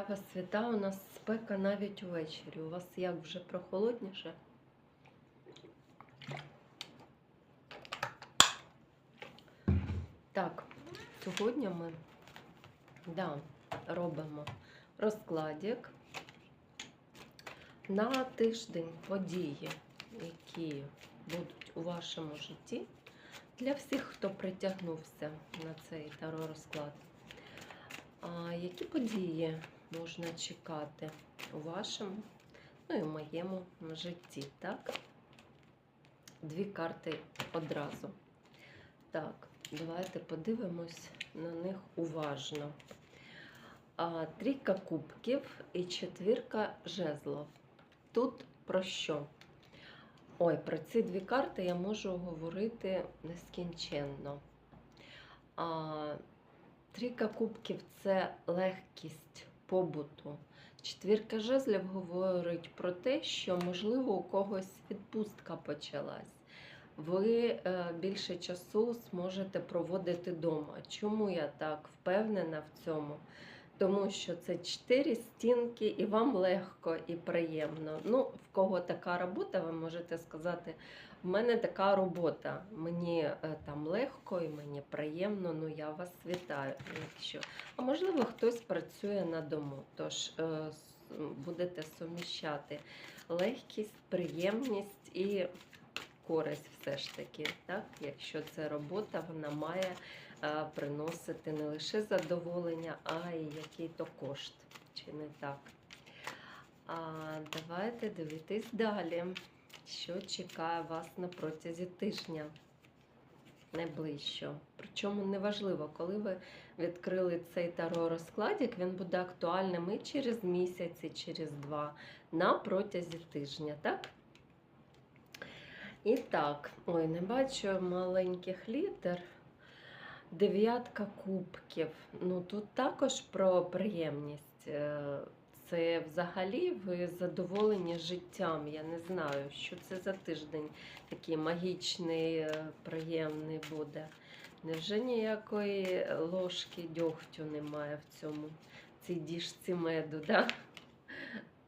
Я вас вітаю, у нас спека навіть увечері. У вас як вже прохолодніше? Так, сьогодні ми да, робимо розкладик на тиждень події, які будуть у вашому житті. Для всіх, хто притягнувся на цей таро розклад. А які події можна чекати у вашому, ну і в моєму житті, так? Дві карти одразу. Так, давайте подивимось на них уважно. А, Трійка кубків і четвірка жезлов. Тут про що? Ой, про ці дві карти я можу говорити нескінченно. А, Трійка кубків це легкість побуту. Четвірка жезлів говорить про те, що, можливо, у когось відпустка почалась. Ви е, більше часу зможете проводити вдома. Чому я так впевнена в цьому? Тому що це чотири стінки, і вам легко і приємно. Ну, в кого така робота, ви можете сказати, в мене така робота. Мені е, там легко і мені приємно, ну я вас вітаю. Якщо... А можливо, хтось працює на дому, тож е, будете суміщати легкість, приємність і користь все ж таки. Так? Якщо це робота, вона має приносити не лише задоволення, а й який-то кошт. Чи не так? А давайте дивитись далі, що чекає вас на протязі тижня найближчо. Причому неважливо, коли ви відкрили цей таро розкладик, він буде актуальним і через місяць, і через два, на протязі тижня, так? І так, ой, не бачу маленьких літер. Дев'ятка кубків. Ну тут також про приємність. Е, Це взагалі ви задоволені життям. Я не знаю, що це за тиждень такий магічний, е, приємний буде. Невже ніякої ложки дьогтю немає в цьому, цій діжці меду, да?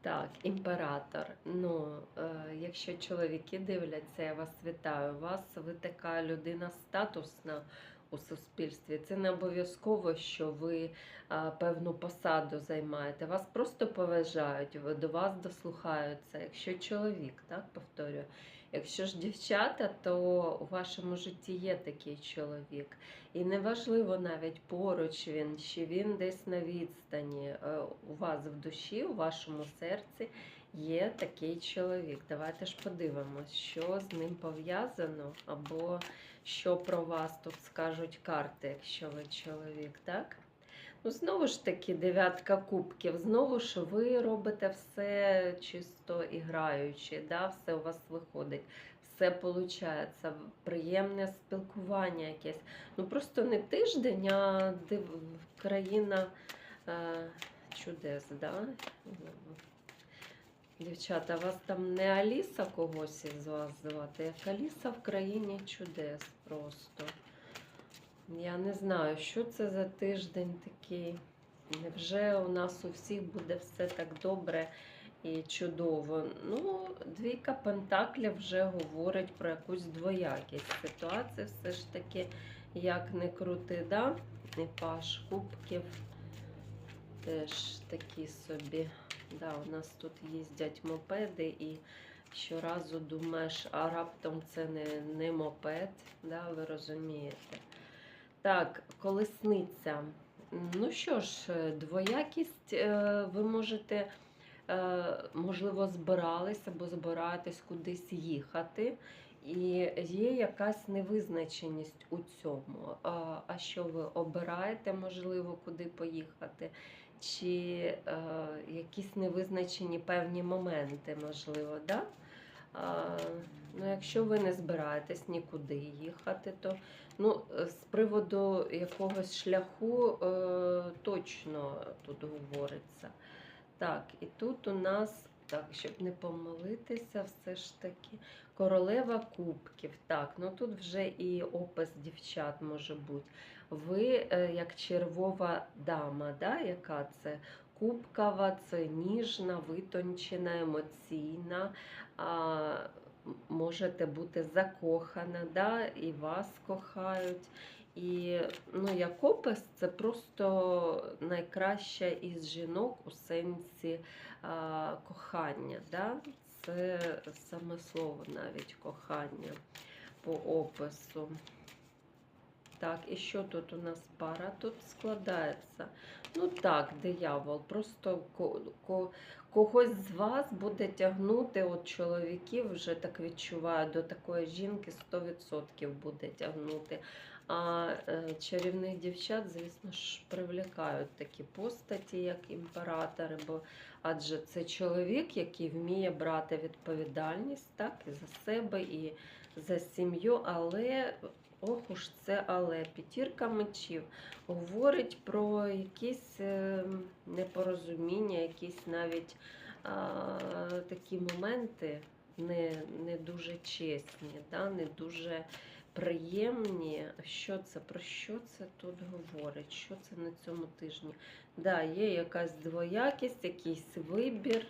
Так, імператор. Ну, е, якщо чоловіки дивляться, я вас вітаю. Вас ви така людина статусна у суспільстві. Це не обов'язково, що ви певну посаду займаєте. Вас просто поважають, до вас дослухаються. Якщо чоловік, так повторюю. Якщо ж дівчата, то у вашому житті є такий чоловік. І неважливо навіть поруч він, чи він десь на відстані. е, У вас в душі, у вашому серці є такий чоловік. Давайте ж подивимось, що з ним пов'язано, або що про вас тут скажуть карти, якщо ви чоловік, так? Ну, знову ж таки, дев'ятка кубків. Знову ж ви робите все чисто і граючи, да? все у вас виходить, все виходить, приємне спілкування якесь. Ну просто не тиждень, а країна е... чудес, да? Дівчата, вас там не Аліса когось із вас звати, як Аліса в країні чудес просто. Я не знаю, що це за тиждень такий. Невже у нас у всіх буде все так добре і чудово? Ну, двійка Пентаклів вже говорить про якусь двоякість ситуації. Все ж таки, як не крути, да? І паш кубків теж такі собі. Да, у нас тут їздять мопеди і щоразу думаєш, а раптом це не, не мопед, да, ви розумієте. Так, колесниця. Ну що ж, е, двоякість е, ви можете, е, можливо, збирались або збираєтесь кудись їхати. І є якась невизначеність у цьому. А що ви обираєте, можливо, куди поїхати? Чи е, якісь невизначені певні моменти, можливо, да? А, ну, якщо ви не збираєтесь нікуди їхати, то ну, е, з приводу якогось шляху е, точно тут говориться. Так, і тут у нас, так, щоб не помилитися, все ж таки, королева кубків. Так, ну тут вже і опис дівчат може бути. Ви е, як червова дама, да, яка це? Кубкова це ніжна, витончена, емоційна. А, можете бути закохана, да? і вас кохають. І ну, як опис, це просто найкраща із жінок у сенсі а, кохання. Да? Це саме слово навіть кохання по опису. Так, і що тут у нас пара? Тут складається. Ну так, диявол. Просто ко- ко- когось з вас буде тягнути, от чоловіків вже так відчуваю, до такої жінки 100% буде тягнути. А е, чарівних дівчат, звісно ж, привлікають такі постаті, як імператори, бо адже це чоловік, який вміє брати відповідальність так, і за себе, і за сім'ю, але ох уж це але п'ятірка мечів говорить про якісь е, непорозуміння, якісь навіть а, такі моменти не, не дуже чесні, да, не дуже приємні. Що це? Про що це тут говорить? Що це на цьому тижні? Да, є якась двоякість, якийсь вибір.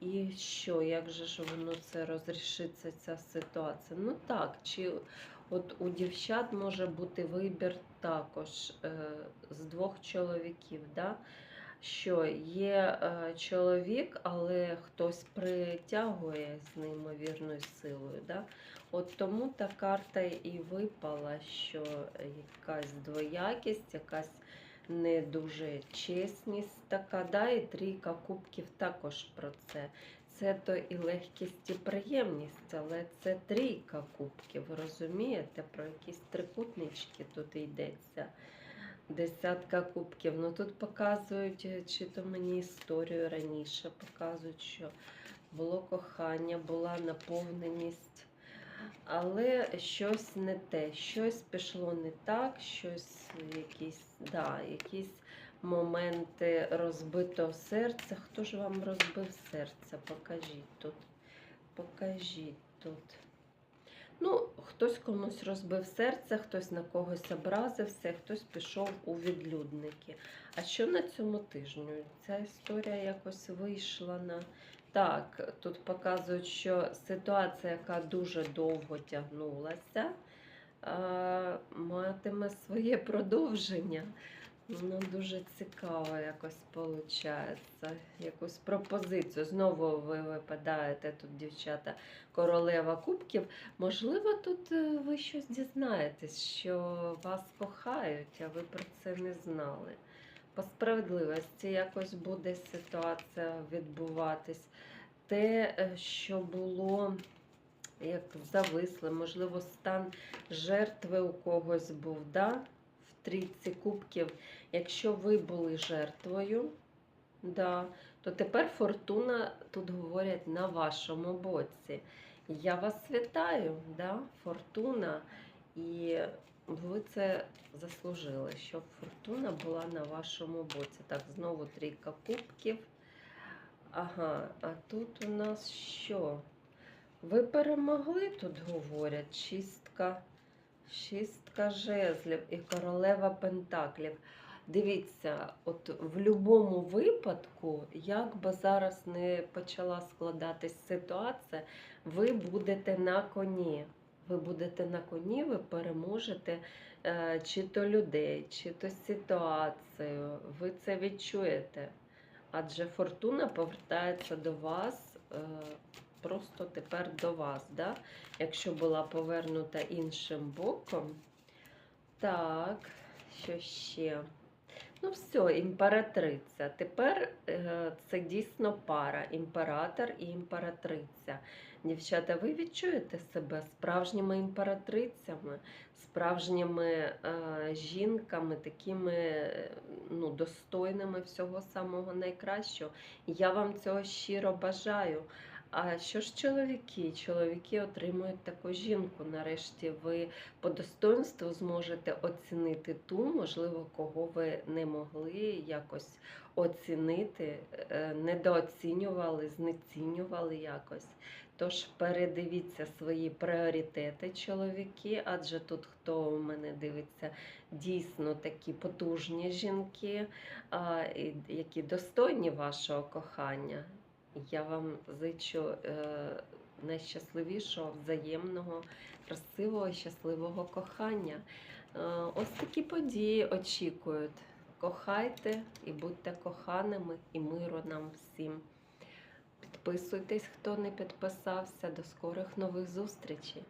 І що, як же ж воно це розрішиться, ця ситуація? Ну так, чи от у дівчат може бути вибір також е, з двох чоловіків, да? Що є е, чоловік, але хтось притягує з неймовірною силою. Да? От тому та карта і випала, що якась двоякість, якась не дуже чесність така, да? і трійка кубків також про це. Це то і легкість, і приємність, але це трійка кубків. Ви розумієте, про якісь трикутнички тут йдеться. Десятка кубків. Ну тут показують, е, чи то мені історію раніше показують, що було кохання, була наповненість. Але щось не те, щось пішло не так, щось якісь, да, якісь моменти розбитого серця. Хто ж вам розбив серце? Покажіть тут. Покажіть тут. Ну, хтось комусь розбив серце, хтось на когось образився, хтось пішов у відлюдники. А що на цьому тижню? Ця історія якось вийшла на. Так, тут показують, що ситуація, яка дуже довго тягнулася, матиме своє продовження. Ну, дуже цікаво якось виходить. Якусь пропозицію. Знову ви випадаєте тут, дівчата, королева кубків. Можливо, тут е, ви щось дізнаєтесь, що вас кохають, а ви про це не знали. По справедливості якось буде ситуація відбуватись. Те, е, що було як зависли, можливо, стан жертви у когось був, да? Трійці кубків. Якщо ви були жертвою, да, то тепер фортуна тут говорять на вашому боці. Я вас вітаю, да? фортуна, і ви це заслужили, щоб фортуна була на вашому боці. Так, знову трійка кубків. Ага, а тут у нас що? Ви перемогли, тут говорять, шістка, шістка жезлів і королева пентаклів. Дивіться, от в будь-якому випадку, як би зараз не почала складатись ситуація, ви будете на коні. Ви будете на коні, ви переможете е, чи то людей, чи то ситуацію. Ви це відчуєте. Адже фортуна повертається до вас, е, просто тепер до вас. Да? Якщо була повернута іншим боком. Так, що ще? Ну, все, імператриця. Тепер е, це дійсно пара, імператор і імператриця. Дівчата, ви відчуєте себе справжніми імператрицями, справжніми е, жінками, такими е, ну, достойними всього самого найкращого. Я вам цього щиро бажаю. А що ж чоловіки? Чоловіки отримують таку жінку. Нарешті ви по достоинству зможете оцінити ту, можливо, кого ви не могли якось оцінити, е, недооцінювали, знецінювали якось. Тож передивіться свої пріоритети, чоловіки, адже тут хто у мене дивиться, дійсно такі потужні жінки, які достойні вашого кохання. Я вам зичу е, найщасливішого, взаємного, красивого, щасливого кохання. Е, ось такі події очікують. Кохайте і будьте коханими, і миру нам всім. Підписуйтесь, хто не підписався. До скорих нових зустрічей!